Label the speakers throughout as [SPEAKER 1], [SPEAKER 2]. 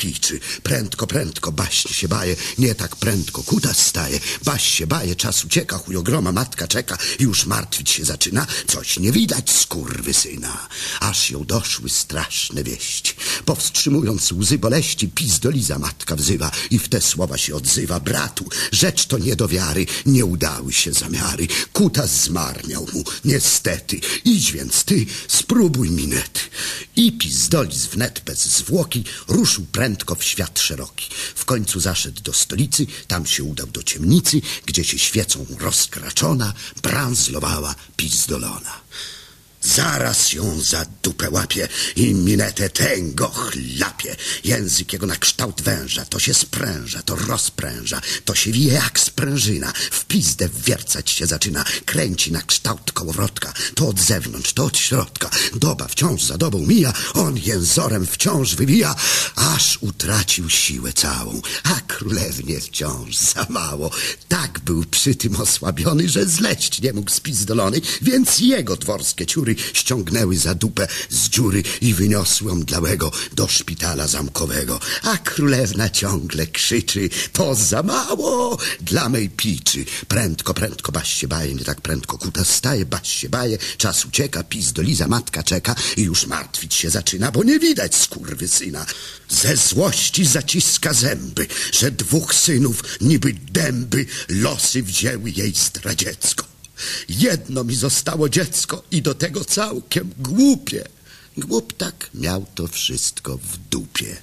[SPEAKER 1] piczy. Prędko, prędko, baśń się baje, nie tak prędko kuta staje. Baś się baje, czas ucieka, chujogroma matka czeka już martwić się zaczyna. Coś nie widać skurwy syna. Aż ją doszły straszne wieści. Powstrzymując łzy boleści, pizdoliza matka wzywa i w te słowa się odzywa. Bratu, rzecz to nie do wiary, nie udały się zamiary. Kutas zmarniał mu, niestety. Idź więc ty, spróbuj minety. I pizdoliz wnet bez zwłoki ruszył prędko w świat szeroki. W końcu zaszedł do stolicy, tam się udał do ciemnicy, gdzie się świecą rozkraczona branzlowała pizdolona. Zaraz ją za dupę łapie i minetę tęgo chlapie. Język jego na kształt węża, to się spręża, to rozpręża, to się wije jak sprężyna. W pizdę wiercać się zaczyna, kręci na kształt kołowrotka, to od zewnątrz, to od środka. Doba wciąż za dobą mija, on jęzorem wciąż wywija, aż utracił siłę całą, a królewnie wciąż za mało. Tak był przy tym osłabiony, że zleść nie mógł z pizdolony, więc jego dworskie ciury ściągnęły za dupę z dziury i wyniosły omdlałego do szpitala zamkowego. A królewna ciągle krzyczy, to za mało dla mej piczy. Prędko, prędko, baś się baje, nie tak prędko kuta staje, baś się baje, czas ucieka, pizdoliza matka czeka i już martwić się zaczyna, bo nie widać skurwy syna. Ze złości zaciska zęby, że dwóch synów niby dęby losy wzięły jej zdradziecko. Jedno mi zostało dziecko i do tego całkiem głupie. Głup tak miał to wszystko w dupie.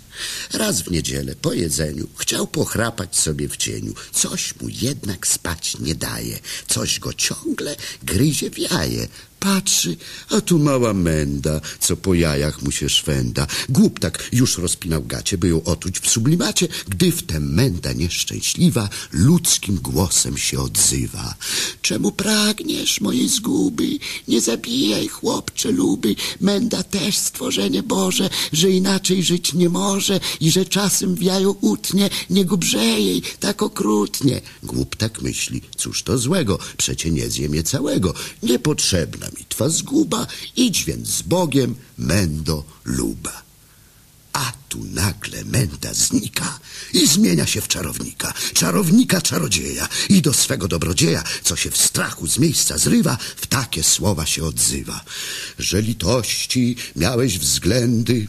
[SPEAKER 1] Raz w niedzielę po jedzeniu chciał pochrapać sobie w cieniu. Coś mu jednak spać nie daje. Coś go ciągle gryzie w jaje. Patrzy, a tu mała menda, co po jajach mu się szwenda. Głup tak już rozpinał gacie, by ją otuć w sublimacie, gdy wtem menda nieszczęśliwa ludzkim głosem się odzywa. Czemu pragniesz mojej zguby? Nie zabijaj, chłopcze luby. Menda też stworzenie Boże, że inaczej żyć nie może i że czasem wiają utnie, nie gubrze jej tak okrutnie. Głup tak myśli, cóż to złego, przecie nie zje mnie całego. Niepotrzebna mi twa zguba, idź więc z Bogiem, mendo luba. A tu nagle menda znika i zmienia się w czarownika, czarownika czarodzieja i do swego dobrodzieja, co się w strachu z miejsca zrywa, w takie słowa się odzywa. Że litości miałeś względy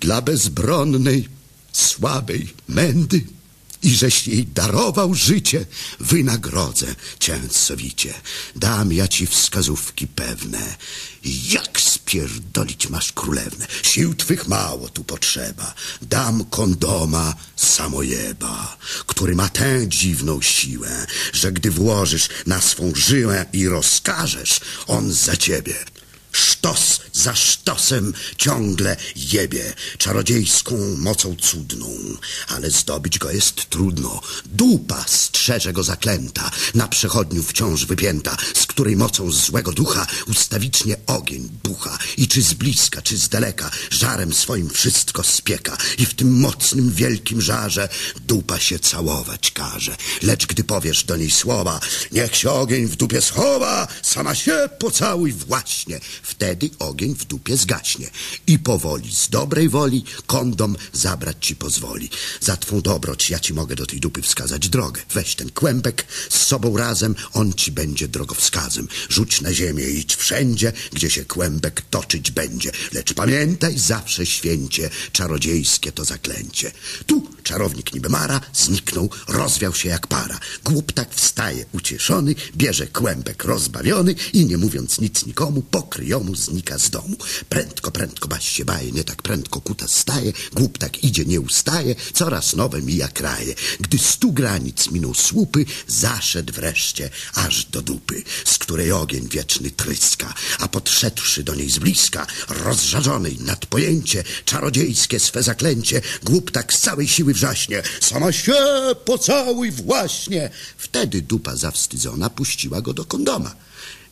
[SPEAKER 1] dla bezbronnej, słabej mędy i żeś jej darował życie, wynagrodzę cię sowicie. Dam ja ci wskazówki pewne, jak spierdolić masz królewnę. Sił twych mało tu potrzeba. Dam kondoma samojeba, który ma tę dziwną siłę, że gdy włożysz na swą żyłę i rozkażesz, on za ciebie Sztos za sztosem ciągle jebie czarodziejską mocą cudną, ale zdobyć go jest trudno. Dupa strzeże go zaklęta, na przechodniu wciąż wypięta, z której mocą złego ducha ustawicznie ogień bucha i czy z bliska, czy z daleka żarem swoim wszystko spieka i w tym mocnym, wielkim żarze dupa się całować każe. Lecz gdy powiesz do niej słowa, niech się ogień w dupie schowa, sama się pocałuj właśnie, Wtedy ogień w dupie zgaśnie i powoli, z dobrej woli, kondom zabrać ci pozwoli. Za twą dobroć ja ci mogę do tej dupy wskazać drogę. Weź ten kłębek z sobą razem, on ci będzie drogowskazem. Rzuć na ziemię, idź wszędzie, gdzie się kłębek toczyć będzie. Lecz pamiętaj zawsze święcie, czarodziejskie to zaklęcie. Tu czarownik niby Mara zniknął, rozwiał się jak para. Głup tak wstaje ucieszony, bierze kłębek rozbawiony i nie mówiąc nic nikomu, pokryjomu znika z domu. Prędko, prędko baś się baje, nie tak prędko kuta staje, głup tak idzie, nie ustaje, coraz nowe mija kraje. Gdy stu granic minął słupy, zaszedł wreszcie aż do dupy, z której ogień wieczny tryska, a podszedłszy do niej z bliska, rozżarzonej nad pojęcie, czarodziejskie swe zaklęcie, głup tak z całej siły wrzaśnie, sama się pocałuj właśnie. Wtedy dupa zawstydzona puściła go do kondoma.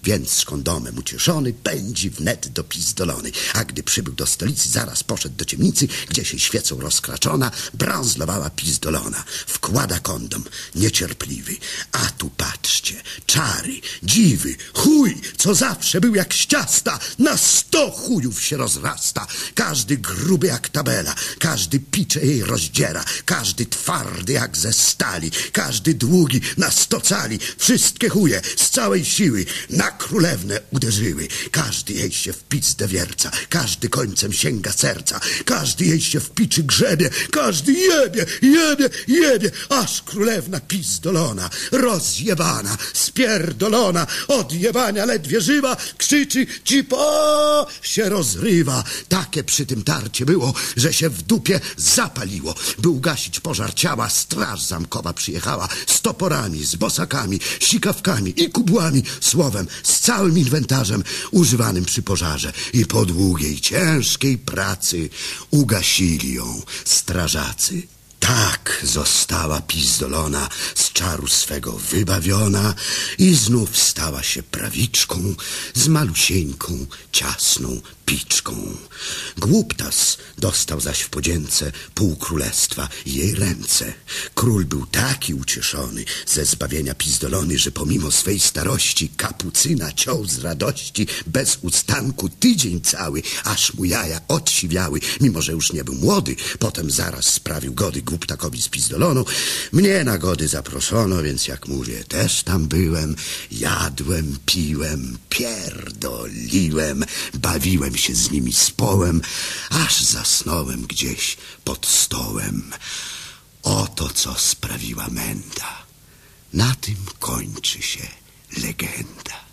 [SPEAKER 1] Więc z kondomem ucieszony pędzi wnet do pizdolony. A gdy przybył do stolicy, zaraz poszedł do ciemnicy, gdzie się świecą rozkraczona, branzlowała pizdolona. Wkłada kondom, niecierpliwy. A tu patrzcie, czary, dziwy, chuj, co zawsze był jak ściasta, na sto chujów się rozrasta. Każdy gruby jak tabela, każdy picze jej rozdziera, każdy twardy jak ze stali, każdy długi na sto cali. Wszystkie chuje z całej siły na królewnę uderzyły. Każdy jej się w pizdę wierca, każdy końcem sięga serca, każdy jej się w piczy grzebie, każdy jebie, jebie, jebie, aż królewna pizdolona, rozjebana, spierdolona, od jebania ledwie żywa, krzyczy cipo, się rozrywa. Takie przy tym tarcie było, że się w dupie zapaliło. By ugasić pożar ciała, straż zamkowa przyjechała z toporami, z bosakami, sikawkami i kubłami, słowem, z całym inwentarzem używanym przy pożarze. I po długiej, ciężkiej pracy ugasili ją strażacy. Tak została pizdolona, z czaru swego wybawiona i znów stała się prawiczką z malusieńką, ciasną piczką. Głuptas dostał zaś w podzięce pół królestwa i jej ręce. Król był taki ucieszony ze zbawienia pizdolony, że pomimo swej starości kapucyna ciął z radości bez ustanku tydzień cały, aż mu jaja odsiwiały, mimo że już nie był młody. Potem zaraz sprawił gody głuptakowi z pizdoloną. Mnie na gody zaproszono, więc jak mówię, też tam byłem, jadłem, piłem, pierdoliłem, bawiłem się z nimi społem, aż zasnąłem gdzieś pod stołem. Oto co sprawiła menda. Na tym kończy się legenda.